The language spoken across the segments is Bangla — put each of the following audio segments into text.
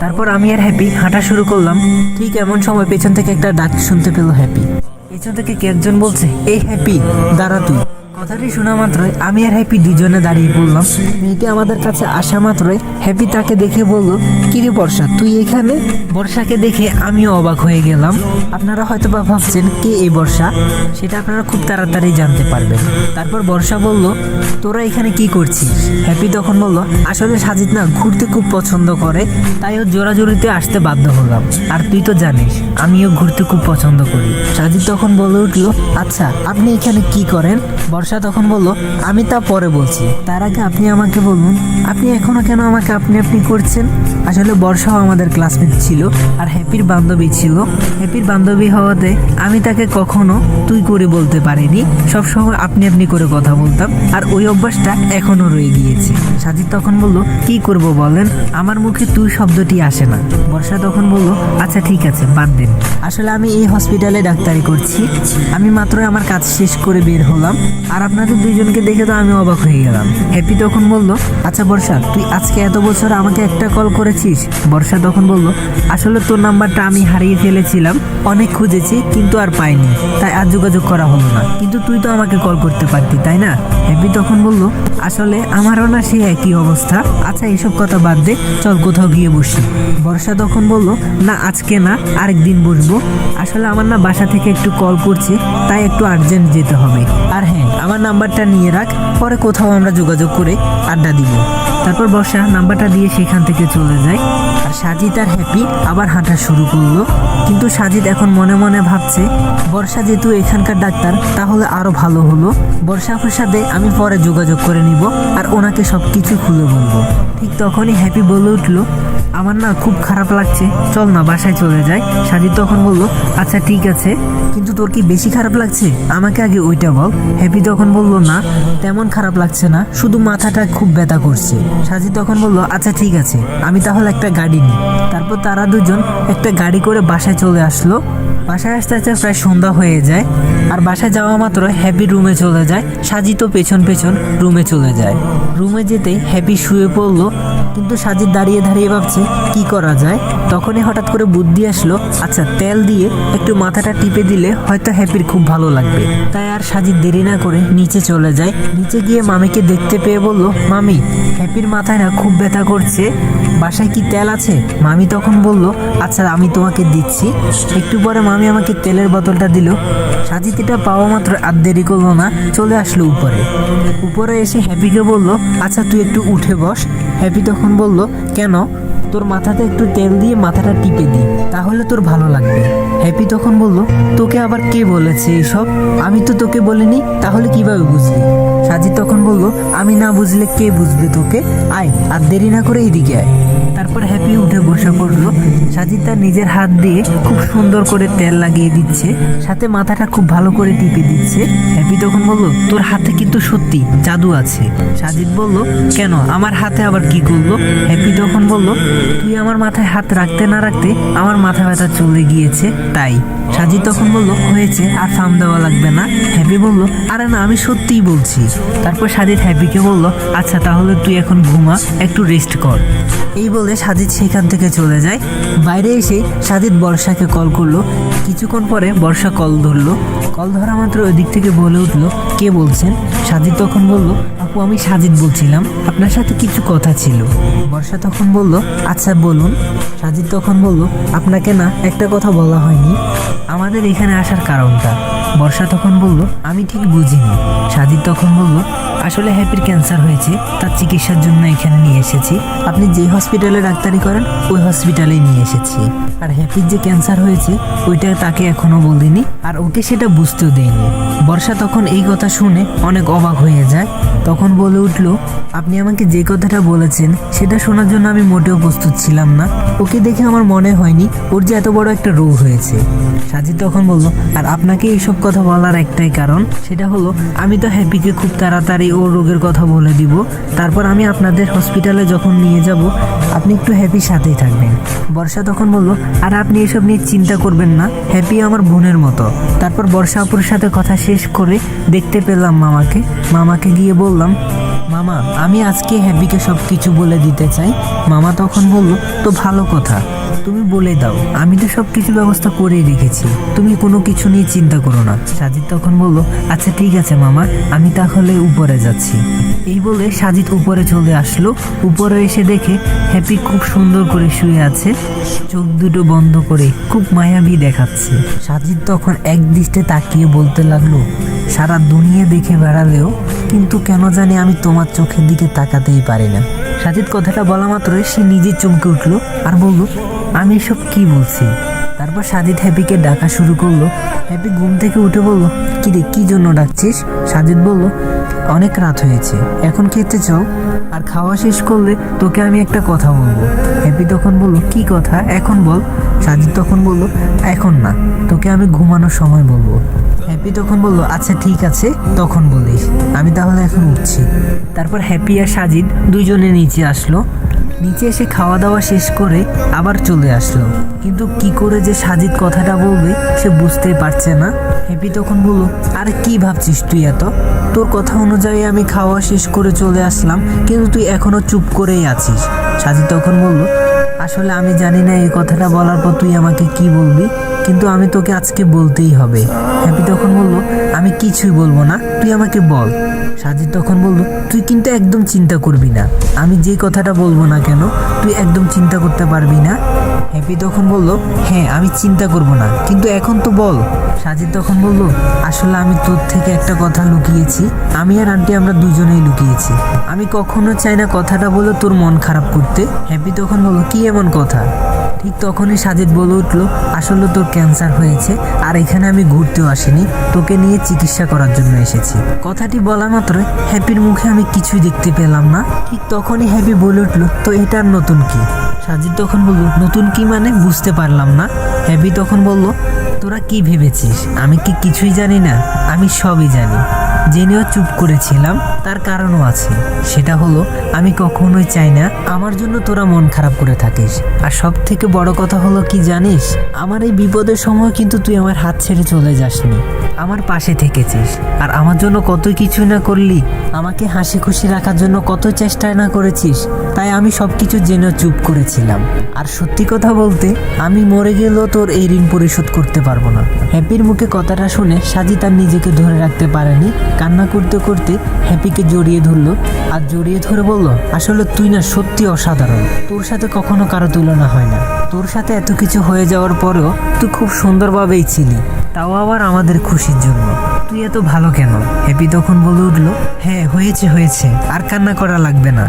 তারপর আমি আর হ্যাপি হাঁটা শুরু করলাম। ঠিক এমন সময় পেছন থেকে একটা ডাক শুনতে পেল হ্যাপি। পেছন থেকে কে একজন বলছে, এই হ্যাপি, দাঁড়া তুই। কথাটি শোনা মাত্রই আমি আর হ্যাপি দুজনে দাঁড়িয়ে পড়লাম। মেয়েটি আমাদের কাছে আসা মাত্রই হ্যাপি তাকে দেখে বলল, কিরে বর্ষা, তুই এখানে? বর্ষাকে দেখে আমিও অবাক হয়ে গেলাম। আপনারা হয়তো বা ভাবছেন, কে এই বর্ষা? সেটা আপনারা খুব তাড়াতাড়ি জানতে পারবেন। তারপর বর্ষা বলল, তোরা এখানে কি করছিস? হ্যাপি তখন বলল, আসলে সাজিদ না ঘুরতে খুব পছন্দ করে, তাই ও জোরাজোরিতে আসতে বাধ্য হলাম। আর তুই তো জানিস, আমিও ঘুরতে খুব পছন্দ করি। সাজিদ তখন বলে উঠল আচ্ছা আপনি এখানে কি করেন? বর্ষা তখন বলল, আমি তা পরে বলছি। তার আগে আপনি আমাকে বলুন, আপনি এখনও কেন আমাকে আপনি আপনি করছেন? আসলে বর্ষাও আমাদের ক্লাসমেট ছিল আর হ্যাপির বান্ধবী ছিল। হ্যাপির বান্ধবী হওয়াতে আমি তাকে কখনো তুই করে বলতে পারিনি। সবসময় আপনি আপনি করে কথা বলতাম আর ওই অভ্যাসটা এখনও রয়ে গিয়েছে। সাজিদ তখন বলল, কি করব বলেন? আমার মুখে তুই শব্দটি আসে না। বর্ষা তখন বলল আচ্ছা ঠিক আছে, বাদ দেন। আসলে আমি এই হসপিটালে ডাক্তারি করছি। আমি মাত্র আমার কাজ শেষ করে বের হলাম। আর আপনাদের দুইজনকে দেখে তো আমি অবাক হয়ে গেলাম। হ্যাপি তখন বলল আচ্ছা বর্ষা, তুই আজকে এত বছর আমাকে একটা কল করেছিস? বর্ষা তখন বলল, আসলে তোর নাম্বারটা আমি হারিয়ে ফেলেছিলাম, অনেক খুঁজেছি, কিন্তু আর পাইনি। তাই আর যোগাযোগ করা হলো না। কিন্তু তুই তো আমাকে কল করতে পারতি, তাই না? হ্যাপি তখন বলল, আসলে আমারও না সে একই অবস্থা। আচ্ছা এসব কথা বাদ দে, চল কোথাও গিয়ে বসি। বর্ষা তখন বলল, না, আজকে না, আরেকদিন বসবো। আসলে আমার না বাসা থেকে একটু কল করছে, তাই একটু আর্জেন্ট যেতে হবে। আর হ্যাঁ আমার নাম্বারটা নিয়ে রাখ, পরে কোথাও আমরা যোগাযোগ করে আড্ডা দিব। তারপর বর্ষা, নাম্বারটা দিয়ে সেখান থেকে চলে যায় আর সাজিদ আর হ্যাপি আবার হাঁটা শুরু করল। কিন্তু সাজিদ এখন মনে মনে ভাবছে, বর্ষা যেহেতু এখানকার ডাক্তার, তাহলে আরও ভালো হলো। বর্ষা আপুর সাথে আমি পরে যোগাযোগ করে নিব, আর ওনাকে সব কিছু খুলে বলব। ঠিক তখনই হ্যাপি বলে উঠল আমার না খুব খারাপ লাগছে। চল না, বাসায় চলে যাই। সাজিদ তখন বলল আচ্ছা ঠিক আছে। কিন্তু তোর কি বেশি খারাপ লাগছে? আমাকে আগে ওইটা বল। হ্যাপি তখন বলল, না, তেমন খারাপ লাগছে না। শুধু মাথাটা খুব ব্যথা করছে। সাজিদ তখন বলল আচ্ছা ঠিক আছে। আমি তাহলে একটা গাড়ি নিই। তারপর তারা দুজন একটা গাড়ি করে বাসায় চলে আসলো। বাসায় আসতে আসতে প্রায় সন্ধ্যা হয়ে যায়। আর বাসায় যাওয়া মাত্র হ্যাপি রুমে চলে যায়। সাজিদ তো পেছন পেছন রুমে চলে যায়। রুমে যেতে হ্যাপি শুয়ে পড়ল। কিন্তু সাজিদ দাঁড়িয়ে দাঁড়িয়ে ভাবছে কি করা যায়? তখনই হঠাৎ করে বুদ্ধি আসলো আচ্ছা তেল দিয়ে একটু মাথাটা টিপে দিলে হয়তো হ্যাপির খুব ভালো লাগবে। তাই আর সাজিদ দেরি না করে নিচে চলে যায়। নিচে গিয়ে মামিকে দেখতে পেয়ে বলল, মামি, হ্যাপির মাথায় না খুব ব্যথা করছে? বাসায় কি তেল আছে? মামি তখন বলল আচ্ছা আমি তোমাকে দিচ্ছি। একটু পরে মামি আমাকে তেলের বোতলটা দিল। সাজিদ এটা পাওয়া মাত্র আর দেরি করল না, চলে আসলো উপরে। উপরে এসে হ্যাপিকে বলল আচ্ছা তুই একটু উঠে বস। হ্যাপি তখন বলল, কেন? তোর মাথাতে একটু তেল দিয়ে মাথাটা টিপে দি তাহলে তোর ভালো লাগবে। হ্যাপি তখন বলল, তোকে আবার কে বলেছে এসব? আমি তো তোকে বলিনি, তাহলে কীভাবে বুঝলি? সাজিদ তখন বলল, আমি না বুঝলে কে বুঝবে তোকে? আয়, আর দেরি না করে এদিকে আয়। তারপর উঠে বসে পড়ল। সাজিদ তার নিজের হাত দিয়ে খুব সুন্দর করে তেল লাগিয়ে দিচ্ছে। সাথে মাথাটা খুব ভালো করে টিপে দিচ্ছে। হ্যাপি তখন বলল, তোর হাতে কিন্তু সত্যি জাদু আছে। সাজিদ বলল, কেন? আমার হাতে আবার কি করল? হ্যাপি তখন বলল, তুই আমার মাথায় হাত রাখতে না রাখতে আমার মাথা ব্যথা চলে গিয়েছে, তাই। সাজিদ তখন বলল, হয়েছে, আর ফার্ম দেওয়া লাগবে না। হ্যাপি বলল, আরে না, আমি সত্যিই বলছি। তারপর সাজিদ হ্যাপিকে বলল আচ্ছা তাহলে তুই এখন ঘুমা, একটু রেস্ট কর। এই বলে সাজিদ সেখান থেকে চলে যায়। বাইরে এসে সাজিদ বর্ষাকে কল করল। কিছুক্ষণ পরে বর্ষা কল ধরলো। কল ধরা মাত্র ওই দিক থেকে বলে উঠল, কে বলছেন? সাজিদ তখন বলল, আপু, আমি সাজিদ বলছিলাম। আপনার সাথে কিছু কথা ছিল। বর্ষা তখন বলল আচ্ছা বলুন। সাজিদ তখন বলল, আপনাকে না একটা কথা বলা হয়নি। আমাদের এখানে আসার কারণটা। বর্ষা তখন বলল, আমি ঠিক বুঝিনি। সাজিদ তখন বলল আসলে হ্যাপির ক্যান্সার হয়েছে, তার চিকিৎসার জন্য এখানে নিয়ে এসেছি। আপনি যে হসপিটালে ডাক্তারি করেন, ওই হসপিটালেই নিয়ে এসেছি। আর হ্যাপির যে ক্যান্সার হয়েছে, ওইটা তাকে এখনও বলিনি, আর ওকে সেটা বুঝতেও দেয়নি বর্ষা তখন এই কথা শুনে অনেক অবাক হয়ে যায়। তখন বলে উঠল, আপনি আমাকে যে কথাটা বলেছেন, সেটা শোনার জন্য আমি মোটেও প্রস্তুত ছিলাম না। ওকে দেখে আমার মনে হয়নি, ওর যে এত বড় একটা রোগ হয়েছে। সাজিদ তখন বলল, আর আপনাকে এইসব কথা বলার একটাই কারণ, সেটা হলো, আমি তো হ্যাপিকে খুব তাড়াতাড়ি ওর রোগের কথা বলে দিব। তারপর আমি আপনাদের হসপিটালে যখন নিয়ে যাব, আপনি একটু হ্যাপির সাথেই থাকবেন। বর্ষা তখন বলল, আর আপনি এসব নিয়ে চিন্তা করবেন না হ্যাপি আমার বোনের মতো। তারপর বর্ষা আপুর সাথে কথা শেষ করে দেখতে পেলাম মামাকে। মামাকে গিয়ে বললাম বললাম মামা, আমি আজকে হ্যাপিকে সব কিছু বলে দিতে চাই। মামা তখন বলল, তো ভালো কথা, তুমি বলে দাও। আমি তো সব কিছু ব্যবস্থা করেই রেখেছি। তুমি কোনো কিছু নিয়ে চিন্তা করো না। সাজিদ তখন বলল আচ্ছা ঠিক আছে মামা, আমি তাহলে উপরে যাচ্ছি। এই বলে সাজিদ উপরে চলে আসলো। উপরে এসে দেখে হ্যাপি খুব সুন্দর করে শুয়ে আছে। চোখ দুটো বন্ধ করে খুব মায়াবী দেখাচ্ছে। সাজিদ তখন এক দৃষ্টে তাকিয়ে বলতে লাগল, সারা দুনিয়া দেখে বেড়ালেও, কিন্তু কেন জানি আমি তোমার চোখের দিকে তাকাতেই পারি না। সাজিদ কথাটা বলা মাত্রই সে নিজে চমকে উঠল আর বলল, আমি এসব কি বলছি? তারপর সাজিদ হ্যাপিকে ডাকা শুরু করল। হ্যাপি ঘুম থেকে উঠে বলল, কি রে, কি জন্য ডাকছিস? সাজিদ বলল, অনেক রাত হয়েছে, এখন খেতে চল, আর খাওয়া শেষ করলে তোকে আমি একটা কথা বলব। হ্যাপি তখন বলল, কি কথা? এখন বল। সাজিদ তখন বলল, এখন না, তোকে আমি ঘুমানোর সময় বলব। হ্যাপি তখন বলল আচ্ছা ঠিক আছে, তখন বলিস, আমি তাহলে এখন উঠছি। তারপর হ্যাপি আর সাজিদ দুজনে নিচে আসলো। নিচে এসে খাওয়া দাওয়া শেষ করে আবার চলে আসলো। কিন্তু কি করে যে সাজিদ কথাটা বলবে, সে বুঝতেই পারছে না। হ্যাপি তখন বলল, আরে কি ভাবছিস তুই এত? তোর কথা অনুযায়ী আমি খাওয়া শেষ করে চলে আসলাম, কিন্তু তুই এখনও চুপ করেই আছিস। সাজিদ তখন বলল, আসলে আমি জানি না এই কথাটা বলার পর তুই আমাকে কি বলবি। কিন্তু আমি তোকে আজকে বলতেই হবে। হ্যাপি তখন বলল, আমি কিছুই বলব না, তুই আমাকে বল। সাজিদ তখন বলল, তুই কিন্তু একদম চিন্তা করবি না। আমি যে কথাটা বলব না কেন, তুই একদম চিন্তা করতে পারবি না? হ্যাপি তখন বলল হ্যাঁ আমি চিন্তা করব না, কিন্তু এখন তো বল। সাজিদ তখন বলল, আসলে আমি তোর থেকে একটা কথা লুকিয়েছি। আমি আর আন্টি আমরা দুজনেই লুকিয়েছি। আমি কখনো চাই না কথাটা বলে তোর মন খারাপ করতে। হ্যাপি তখন বলল, কি এমন কথা? ঠিক তখনই সাজিদ বলে উঠল, আসলে তোর ক্যান্সার হয়েছে আর এখানে আমি ঘুরতেও আসিনি। তোকে নিয়ে চিকিৎসা করার জন্য এসেছি। কথাটি বলা মাত্র হ্যাপির মুখে আমি কিছুই দেখতে পেলাম না। ঠিক তখনই হ্যাপি বলে উঠল, তো এটার নতুন কি? সাজিদ তখন বলল, নতুন কি মানে বুঝতে পারলাম না। হ্যাপি তখন বলল তোরা কি ভেবেছিস? আমি কি কিছুই জানি না? আমি সবই জানি। জেনেও চুপ করেছিলাম, তার কারণও আছে। সেটা হলো, আমি কখনোই চাই না আমার জন্য তোরা মন খারাপ করে থাকিস। আর সব থেকে বড় কথা হলো, কি জানিস? আমার এই বিপদের সময় কিন্তু তুই আমার হাত ছেড়ে চলে যাসনি। আমার পাশে থেকেছিস। আর আমার জন্য কত কিছু না করলি, আমাকে হাসি খুশি রাখার জন্য কত চেষ্টা না করেছিস, তাই আমি সব কিছু জেনে চুপ করেছিলাম। আর সত্যি কথা বলতে, আমি মরে গেলেও তোর এই ঋণ পরিশোধ করতে পারব না। হ্যাপির মুখে কথাটা শুনে সাজি তার নিজেকে ধরে রাখতে পারেনি। কান্না করতে করতে হ্যাপিকে জড়িয়ে ধরলো আর জড়িয়ে ধরে বলল, আসলে তুই না সত্যি অসাধারণ। তোর সাথে কখনো কারও তুলনা হয় না। তোর সাথে এত কিছু হয়ে যাওয়ার পরেও তুই খুব সুন্দরভাবেই ছিলি। তাও আবার আমাদের খুশির জন্য। তুই এত ভালো কেন? হ্যাপি তখন বলে উঠল হ্যাঁ হয়েছে হয়েছে, আর কান্না করা লাগবে না।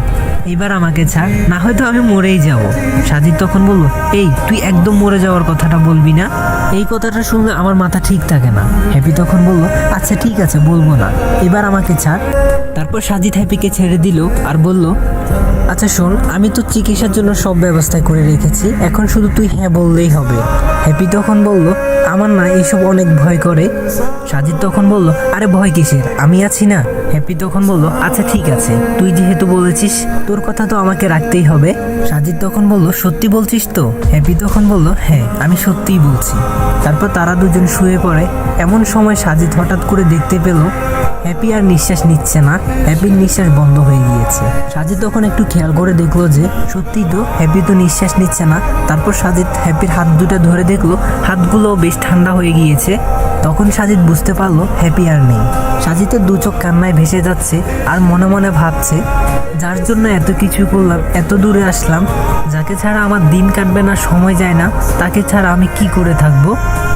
এবার আমাকে ছাড়, না হয়তো আমি মরেই যাব। সাজিদ তখন বলল, এই, তুই একদম মরে যাওয়ার কথাটা বলবি না? এই কথাটা শুনলে আমার মাথা ঠিক থাকে না। হ্যাপি তখন বলল আচ্ছা ঠিক আছে, বলব না। এবার আমাকে ছাড়। তারপর সাজিদ হ্যাপিকে ছেড়ে দিল আর বলল আচ্ছা শোন, আমি তো চিকিৎসার জন্য সব ব্যবস্থা করে রেখেছি। এখন শুধু তুই হ্যাঁ বললেই হবে। হ্যাপি তখন বলল আমার না এইসব অনেক ভয় করে। সাজিদ তখন বলল, আরে ভয় কিসের? আমি আছি না। হ্যাপি তখন বলল আচ্ছা ঠিক আছে। তুই যেহেতু বলেছিস, তোর কথা তো আমাকে রাখতেই হবে। সাজিদ তখন বলল, সত্যি বলছিস তো? হ্যাপি তখন বলল হ্যাঁ আমি সত্যিই বলছি। তারপর তারা দুজন শুয়ে পড়ে। এমন সময় সাজিদ হঠাৎ করে দেখতে পেল, হ্যাপি আর নিঃশ্বাস নিচ্ছে না। হ্যাপির নিঃশ্বাস বন্ধ হয়ে গিয়েছে। সাজিদ তখন একটু খেয়াল করে দেখল যে সত্যি তো হ্যাপি তো নিঃশ্বাস নিচ্ছে না। তারপর সাজিদ হ্যাপির হাত দুটো ধরে দেখল, হাতগুলো বেশ ঠান্ডা হয়ে গিয়েছে। তখন সাজিদ বুঝতে পারল হ্যাপি আর নেই। সাজিদের দু চোখ কান্নায় ভেসে যাচ্ছে আর মনে মনে ভাবছে, যার জন্য এত কিছু করলাম, এত দূরে আসলাম, যাকে ছাড়া আমার দিন কাটবে না, সময় যায় না, তাকে ছাড়া আমি কি করে থাকব?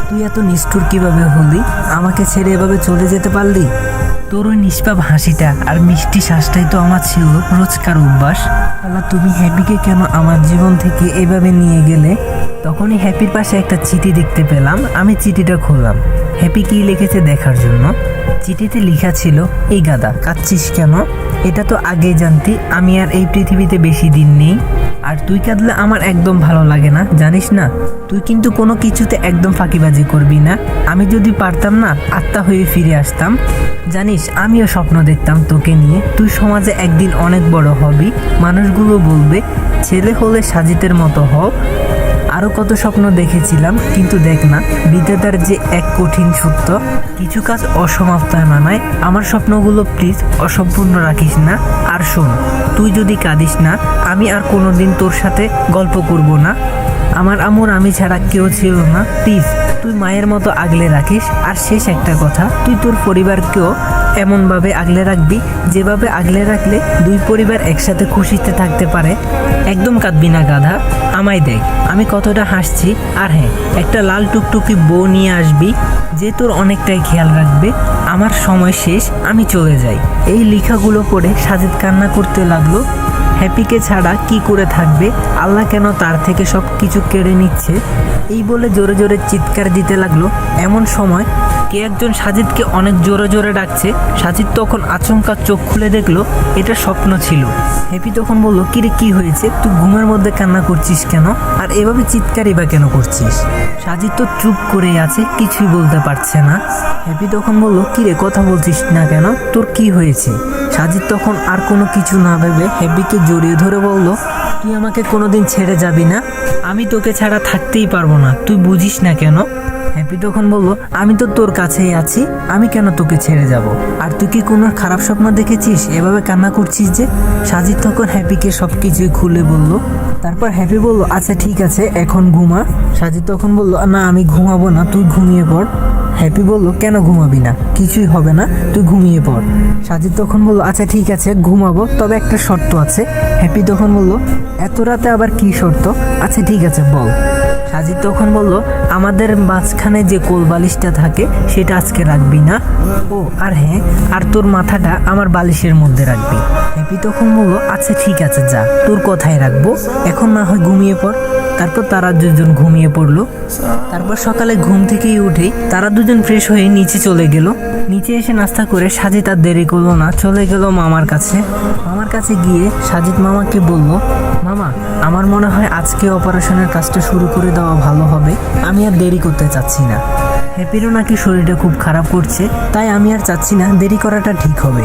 তুই এত নিষ্ঠুর কীভাবে হলি? আমাকে ছেড়ে এভাবে চলে যেতে পারলি? তোর ওই নিষ্পাপ হাসিটা আর মিষ্টি শ্বাসটাই তো আমার ছিল রোজকার অভ্যাস। আল্লাহ তুমি হ্যাপিকে কেন আমার জীবন থেকে এভাবে নিয়ে গেলে? তখনই হ্যাপির পাশে একটা চিঠি দেখতে পেলাম, আমি চিঠিটা খুললাম। হ্যাপি কি লিখেছে দেখার জন্য? চিঠিতে লেখা ছিল, এই গাদা, কাঁদছিস কেন? এটা তো আগেই জানতি, আমি আর এই পৃথিবীতে বেশি দিন নেই। আর তুই কাঁদলে আমার একদম ভালো লাগে না, জানিস না? তুই কিন্তু কোনো কিছুতে একদম ফাঁকিবাজি করবি না। আমি যদি পারতাম না, আত্মা হয়ে ফিরে আসতাম। জানিস, আমিও স্বপ্ন দেখতাম তোকে নিয়ে। তুই সমাজে একদিন অনেক বড় হবি। মানুষগুলো বলবে, ছেলে হলে সাজিতের মতো হও। আরও কত স্বপ্ন দেখেছিলাম, কিন্তু দেখ না বিদ্যাতার যে এক কঠিন সত্য, কিছু কাজ অসমাপ্তায় মানায় আমার স্বপ্নগুলো প্লিজ অসম্পূর্ণ রাখিস না। আর শোন, তুই যদি কাঁদিস না, আমি আর কোনোদিন তোর সাথে গল্প করব না। আমার আমর আমি ছাড়া কেউ ছিল না। প্লিজ তুই মায়ের মতো আগলে রাখিস। আর শেষ একটা কথা, তুই তোর পরিবারকেও এমনভাবে আগলে রাখবি, যেভাবে আগলে রাখলে দুই পরিবার একসাথে খুশিতে থাকতে পারে। একদম কাঁদবি না গাধা। আমায় দেখ, আমি কতটা হাসছি। আর হ্যাঁ একটা লাল টুকটুকি বউ নিয়ে আসবি, যে তোর অনেকটাই খেয়াল রাখবে। আমার সময় শেষ, আমি চলে যাই। এই লেখাগুলো পড়ে সাজিদ কান্না করতে লাগল। হ্যাপিকে ছাড়া কি করে থাকবে? আল্লাহ কেন তার থেকে সব কিছু কেড়ে নিচ্ছে? এই বলে জোরে জোরে চিৎকার দিতে লাগল। এমন সময় কে একজন সাজিদকে অনেক জোরে জোরে ডাকছে। সাজিদ তখন আচমকা চোখ খুলে দেখল, এটা স্বপ্ন ছিল। হ্যাপি তখন বলল, কিরে, কি হয়েছে? তুই ঘুমের মধ্যে কান্না করছিস কেন? আর এভাবে চিৎকারই বা কেন করছিস? সাজিদ তো চুপ করেই আছে, কিছুই বলতে পারছে না। হ্যাপি তখন বলল, কিরে, কথা বলছিস না কেন? তোর কি হয়েছে? সাজিদ তখন আর কোনো কিছু না ভেবে হ্যাপিকে জড়িয়ে ধরে বলল, তুই আমাকে কোনোদিন ছেড়ে যাবি না? আমি তোকে ছাড়া থাকতেই পারব না। তুই বুঝিস না কেন? হ্যাপি তখন বলল, আমি তো তোর কাছেই আছি, আমি কেন তোকে ছেড়ে যাব? আর তুই কি কোনো খারাপ স্বপ্ন দেখেছিস? এভাবে কান্না করছিস যে? সাজিদ তখন হ্যাপিকে সব কিছুই খুলে বলল। তারপর হ্যাপি বলল আচ্ছা ঠিক আছে, এখন ঘুমা। সাজিদ তখন বলল, না, আমি ঘুমাবো না, তুই ঘুমিয়ে পড়। হ্যাপি বলল, কেন ঘুমাবি না? কিছুই হবে না, তুই ঘুমিয়ে পড়। সাজিদ তখন বলল আচ্ছা ঠিক আছে, ঘুমাবো, তবে একটা শর্ত আছে। হ্যাপি তখন বলল, এত রাতে আবার কি শর্ত? আচ্ছা ঠিক আছে, বল। সাজিদ তখন বলল, আমাদের মাঝখানে যে কোল বালিশটা থাকে, সেটা আজকে রাখবি না। ও, আর হ্যাঁ আর তোর মাথাটা আমার বালিশের মধ্যে রাখবি। হ্যাপি তখন বলল আচ্ছা ঠিক আছে, যা, তোর কথাই রাখব। এখন না হয় ঘুমিয়ে পড়। তারপর তারা দুজন ঘুমিয়ে পড়ল। তারপর সকালে ঘুম থেকেই উঠে তারা দুজন ফ্রেশ হয়ে নিচে চলে গেল। নিচে এসে নাস্তা করে সাজিদ আর দেরি করল না, চলে গেল মামার কাছে। মামার কাছে গিয়ে সাজিদ মামাকে বলল, মামা, আমার মনে হয় আজকে অপারেশনের কাজটা শুরু করে দেওয়া ভালো হবে। আমি আর দেরি করতে চাচ্ছি না। হ্যাপিরও নাকি শরীরটা খুব খারাপ করছে, তাই আমি আর চাচ্ছি না দেরি করাটা ঠিক হবে।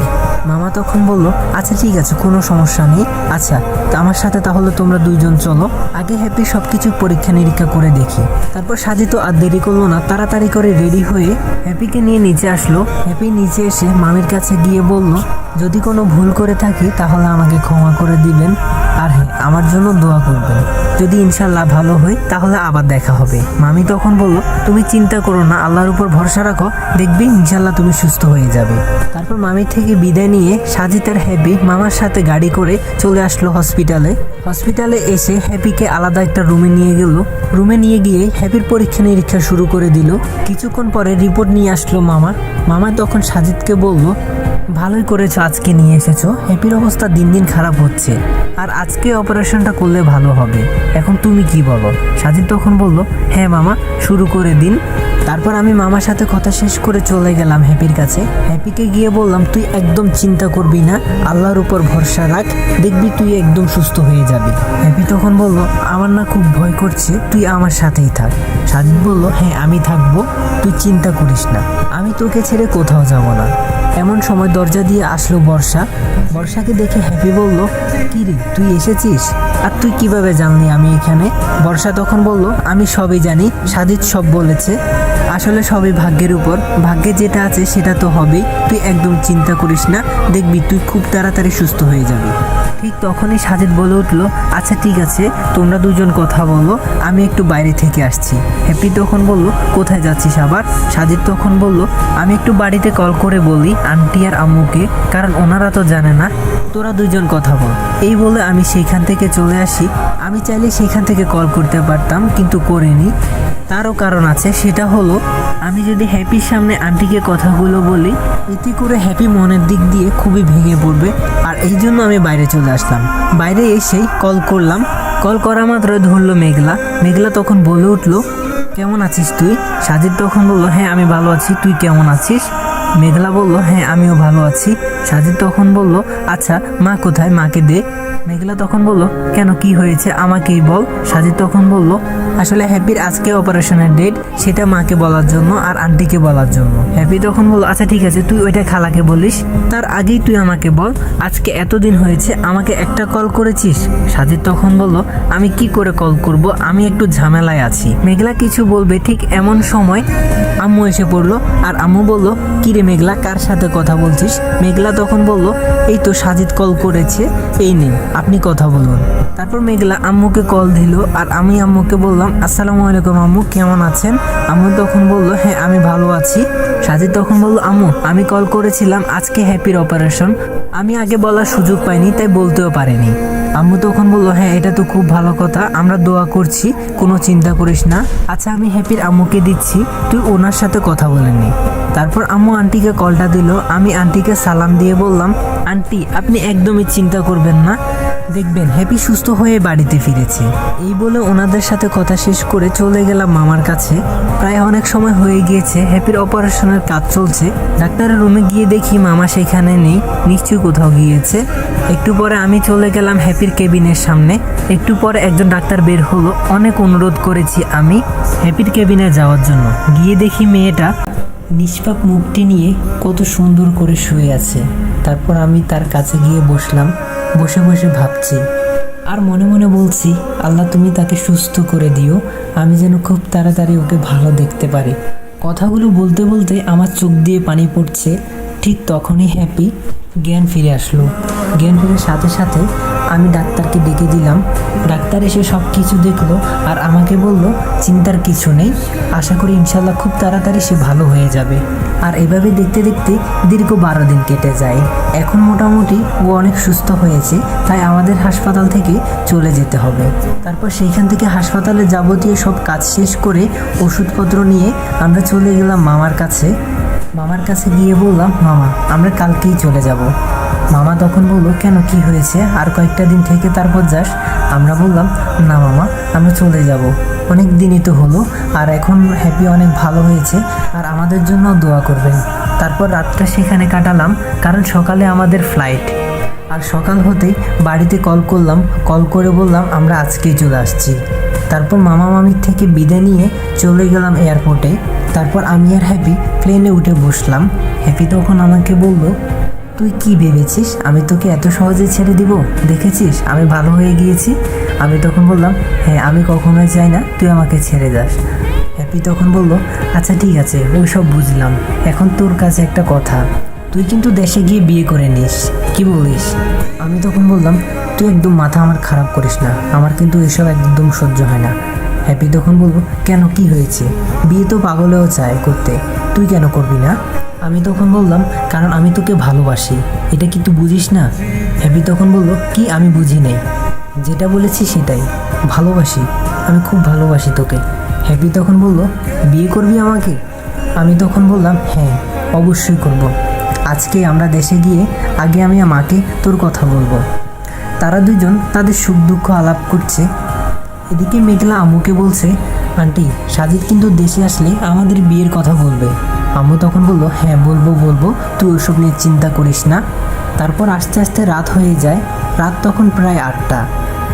মামা তখন বলল আচ্ছা ঠিক আছে, কোনো সমস্যা নেই। আচ্ছা আমার সাথে তাহলে তোমরা দুইজন চলো। আগে হ্যাপি সব কিছু পরীক্ষা নিরীক্ষা করে দেখি। তারপর সাজিত আর দেরি করল না, তাড়াতাড়ি করে রেডি হয়ে হ্যাপিকে নিয়ে নিচে আসলো। হ্যাপি নিচে এসে মামির কাছে গিয়ে বলল, যদি কোনো ভুল করে থাকি তাহলে আমাকে ক্ষমা করে দিবেন। আর হ্যাঁ আমার জন্য দোয়া করবেন। যদি ইনশাল্লাহ ভালো হয়, তাহলে আবার দেখা হবে। মামি তখন বলল, তুমি চিন্তা করো না, আল্লাহর উপর ভরসা রাখো, দেখবি ইনশাল্লাহ তুমি সুস্থ হয়ে যাবে। তারপর মামি থেকে বিদায় নিয়ে সাজিতার হ্যাপি মামার সাথে গাড়ি করে চলে আসলো হসপিটালে। হসপিটালে এসে হ্যাপিকে আলাদা একটা রুমে নিয়ে গেল। রুমে নিয়ে গিয়ে হ্যাপির পরীক্ষা নিরীক্ষা শুরু করে দিল। কিছুক্ষণ পরে রিপোর্ট নিয়ে আসলো মামা। মামা তখন সাজিদকে বলল, ভালোই করেছ, আজকে নিয়ে এসেছ। হ্যাপির অবস্থা দিন দিন খারাপ হচ্ছে। আর আজকে অপারেশনটা করলে ভালো হবে। এখন তুমি কি বলো? সাজিদ তখন বলল হ্যাঁ মামা, শুরু করে দিন। তারপর আমি মামার সাথে কথা শেষ করে চলে গেলাম হ্যাপির কাছে। হ্যাপিকে গিয়ে বললাম, তুই একদম চিন্তা করবি না, আল্লাহর উপর ভরসা রাখ, দেখবি তুই একদম সুস্থ হয়ে যাবি। হ্যাপি তখন বলল, আমার না খুব ভয় করছে, তুই আমার সাথেই থাক। সাজিদ বলল হ্যাঁ আমি থাকব, তুই চিন্তা করিস না, আমি তোকে ছেড়ে কোথাও যাব না। এমন সময় দরজা দিয়ে আসলো বর্ষা। বর্ষাকে দেখে হ্যাপি বলল, কি রে, তুই এসেছিস? আর তুই কীভাবে জানলি আমি এখানে? বর্ষা তখন বলল, আমি সবই জানি, সাজিদ সব বলেছে। আসলে সবই ভাগ্যের উপর। ভাগ্যে যেটা আছে সেটা তো হবেই। তুই একদম চিন্তা করিস না। দেখবি তুই খুব তাড়াতাড়ি সুস্থ হয়ে যাবি। ঠিক তখনই সাজেদ বলে উঠল আচ্ছা ঠিক আছে, তোমরা দুজন কথা বলো। আমি একটু বাইরে থেকে আসছি। হ্যাপি তখন বলল, কোথায় যাচ্ছিস আবার? সাজিদ তখন বলল, আমি একটু বাড়িতে কল করে বলি আন্টি আর আম্মুকে, কারণ ওনারা তো জানে না। তোরা দুজন কথা বল। এই বলে আমি সেইখান থেকে চলে আসি। আমি চাইলে সেখান থেকে কল করতে পারতাম, কিন্তু করিনি। তারও কারণ আছে, সেটা হলো, আমি যদি হ্যাপির সামনে আন্টিকে কথাগুলো বলি, এতে করে হ্যাপি মনের দিক দিয়ে খুবই ভেঙে পড়বে। আর এই জন্য আমি বাইরে চলে আসলাম। বাইরে এসেই কল করলাম। কল করা মাত্র ধরলো মেঘলা। মেঘলা তখন বলে উঠল, কেমন আছিস তুই? সাজিদ তখন বলল হ্যাঁ আমি ভালো আছি। তুই কেমন আছিস? মেঘলা বলল হ্যাঁ আমিও ভালো আছি। সাজিদ তখন বলল আচ্ছা মা কোথায়? মাকে দে। মেঘলা তখন বলল, কেন, কি হয়েছে? আমাকেই বল। সাজিদ তখন বলল, আসলে হ্যাপির আজকে অপারেশনের ডেট, সেটা মাকে বলার জন্য আর আন্টিকে বলার জন্য। হ্যাপি তখন বলল আচ্ছা ঠিক আছে, তুই ওইটা খালাকে বলিস। তার আগেই তুই আমাকে বল, আজকে এতদিন হয়েছে, আমাকে একটা কল করেছিস? সাজিদ তখন বলল, আমি কি করে কল করব? আমি একটু ঝামেলায় আছি। মেঘলা কিছু বলবে, ঠিক এমন সময় আম্মু এসে পড়ল আর আম্মু বলল কিরে মেঘলা, কার সাথে কথা বলছিস? মেঘলা তখন বলল, এই তো সাজিদ কল করেছে, এই নিন আপনি কথা বলুন। তারপর মেঘলা আম্মুকে কল দিল আর আমি আম্মুকে বললাম, আসসালামু আলাইকুম আম্মু, কেমন আছেন? আম্মু তখন বলল হ্যাঁ আমি ভালো আছি। সাজিদ তখন বলল, আম্মু, আমি কল করেছিলাম আজকে হ্যাপির অপারেশন আমি আগে বলার সুযোগ পাইনি, তাই বলতেও পারিনি। আম্মু তখন বলল হ্যাঁ এটা তো খুব ভালো কথা, আমরা দোয়া করছি, কোনো চিন্তা করিস না। আচ্ছা আমি হ্যাপির আম্মুকে দিচ্ছি, তুই ওনার সাথে কথা বলে নি তারপর আম্মু আন্টিকে কলটা দিল, আমি আন্টিকে সালাম দিয়ে বললাম, আন্টি, আপনি একদমই চিন্তা করবেন না দেখবেন, হ্যাপি সুস্থ হয়ে বাড়িতে ফিরেছে। এই বলে ওনাদের সাথে কথা শেষ করে চলে গেলাম মামার কাছে। প্রায় অনেক সময় হয়ে গিয়েছে, হ্যাপির অপারেশনের কাজ চলছে। ডাক্তারের রুমে গিয়ে দেখি মামা সেখানে নেই, নিশ্চয়ই কোথাও গিয়েছে। একটু পরে আমি চলে গেলাম হ্যাপির কেবিনের সামনে। একটু পরে একজন ডাক্তার বের হলো। অনেক অনুরোধ করেছি আমি হ্যাপির কেবিনে যাওয়ার জন্য। গিয়ে দেখি মেয়েটা নিষ্পাপ মুখটি নিয়ে কত সুন্দর করে শুয়ে আছে। তারপর আমি তার কাছে গিয়ে বসলাম। বসে বসে ভাবছি। আর মনে মনে বলছি, আল্লাহ, তুমি তাকে সুস্থ করে দিও। আমি যেন খুব তাড়াতাড়ি ওকে ভালো দেখতে পারি। কথাগুলো বলতে বলতে আমার চোখ দিয়ে পানি পড়ছে। ঠিক তখনই হ্যাপি জ্ঞান ফিরে আসলো। জ্ঞান ফিরে সাথে সাথে আমি ডাক্তারকে ডেকে দিলাম। ডাক্তার এসে সব কিছু দেখল আর আমাকে বলল, চিন্তার কিছু নেই। আশা করি ইনশাল্লাহ খুব তাড়াতাড়ি সে ভালো হয়ে যাবে। আর এভাবে দেখতে দেখতে দীর্ঘ বারো দিন কেটে যায়। এখন মোটামুটি ও অনেক সুস্থ হয়েছে, তাই আমাদের হাসপাতাল থেকে চলে যেতে হবে। তারপর সেইখান থেকে হাসপাতালে যাবতীয় সব কাজ শেষ করে ওষুধপত্র নিয়ে আমরা চলে গেলাম মামার কাছে। মামার কাছে গিয়ে বললাম, মামা, আমরা কালকেই চলে যাব। মামা তখন বলল, কেন, কি হয়েছে? আর কয়েকটা দিন থেকে তারপর যাস। আমরা বললাম, না, মামা, আমরা চলে যাব। অনেক দিনই তো হলো, আর এখন হ্যাপি অনেক ভালো হয়েছে, আর আমাদের জন্য দোয়া করবেন। তারপর রাতটা সেখানে কাটালাম, কারণ সকালে আমাদের ফ্লাইট আর সকাল হতেই বাড়িতে কল করলাম কল করে বললাম, আমরা আজকেই চলে আসছি। তারপর মামা মামির থেকে বিদায় নিয়ে চলে গেলাম এয়ারপোর্টে। তারপর আমি আর হ্যাপি প্লেনে উঠে বসলাম। হ্যাপি তখন আমাকে বলল, তুই কি ভেবেছিস? আমি তোকে এত সহজে ছেড়ে দিব? দেখেছিস? আমি ভালো হয়ে গিয়েছি। আমি তখন বললাম হ্যাঁ আমি কখনোই চাই না, তুই আমাকে ছেড়ে যাস। হ্যাপি তখন বলল আচ্ছা ঠিক আছে ওই সব বুঝলাম। এখন তোর কাছে একটা কথা। তুই কিন্তু দেশে গিয়ে বিয়ে করে নিস। কি বলিস? আমি তখন বললাম, তুই একদম মাথা আমার খারাপ করিস না। আমার কিন্তু এসব একদম সহ্য হয় না। হ্যাপি তখন বলব, কেন? কি হয়েছে? বিয়ে তো পাগলেও চায় করতে। তুই কেন করবি না? আমি তখন বললাম, কারণ আমি তোকে ভালোবাসি। এটা কি তুই বুঝিস না? হ্যাপি তখন বলল, কি? আমি বুঝি নেই। যেটা বলেছি সেটাই। ভালোবাসি। আমি খুব ভালোবাসি তোকে। হ্যাপি তখন বলল, বিয়ে করবি আমাকে? আমি তখন বললাম হ্যাঁ অবশ্যই করব। আজকে আমরা দেশে গিয়ে আগে আমি মাকে তোর কথা বলব। তারা দুজন তাদের সুখ দুঃখ আলাপ করছে। এদিকে মেঘলা আম্মুকে বলছে, আন্টি, সাজিদ কিন্তু দেশে আসলে আমাদের বিয়ের কথা বলবে। আম্মু তখন বলল হ্যাঁ বলব বলব। তুই ওসব নিয়ে চিন্তা করিস না। তারপর আস্তে আস্তে রাত হয়ে যায়। রাত তখন প্রায় আটটা।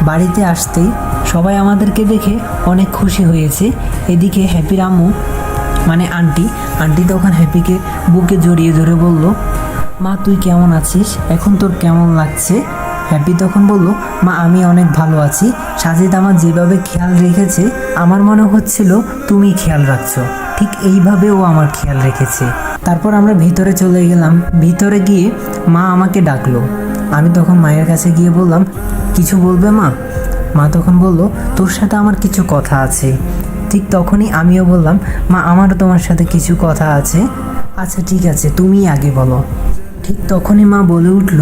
বাড়িতে আসতেই সবাই আমাদেরকে দেখে অনেক খুশি হয়েছে। এদিকে হ্যাপির আম্মু মানে আন্টি আন্টি তখন হ্যাপিকে বুকে জড়িয়ে ধরে বলল, মা, তুই কেমন আছিস? এখন তোর কেমন লাগছে? হ্যাপি তখন বলল, মা, আমি অনেক ভালো আছি। সাজিদ আমার যেভাবে খেয়াল রেখেছে, আমার মনে হচ্ছিল তুমি খেয়াল রাখছো। ঠিক এইভাবে ও আমার খেয়াল রেখেছে। তারপর আমরা ভিতরে চলে গেলাম। ভিতরে গিয়ে মা আমাকে ডাকলো। আমি তখন মায়ের কাছে গিয়ে বললাম, কিছু বলবে মা? মা তখন বলল, তোর সাথে আমার কিছু কথা আছে। ঠিক তখনই আমিও বললাম, মা, আমারও তোমার সাথে কিছু কথা আছে। আচ্ছা ঠিক আছে তুমি আগে বলো। ঠিক তখনই মা বলে উঠল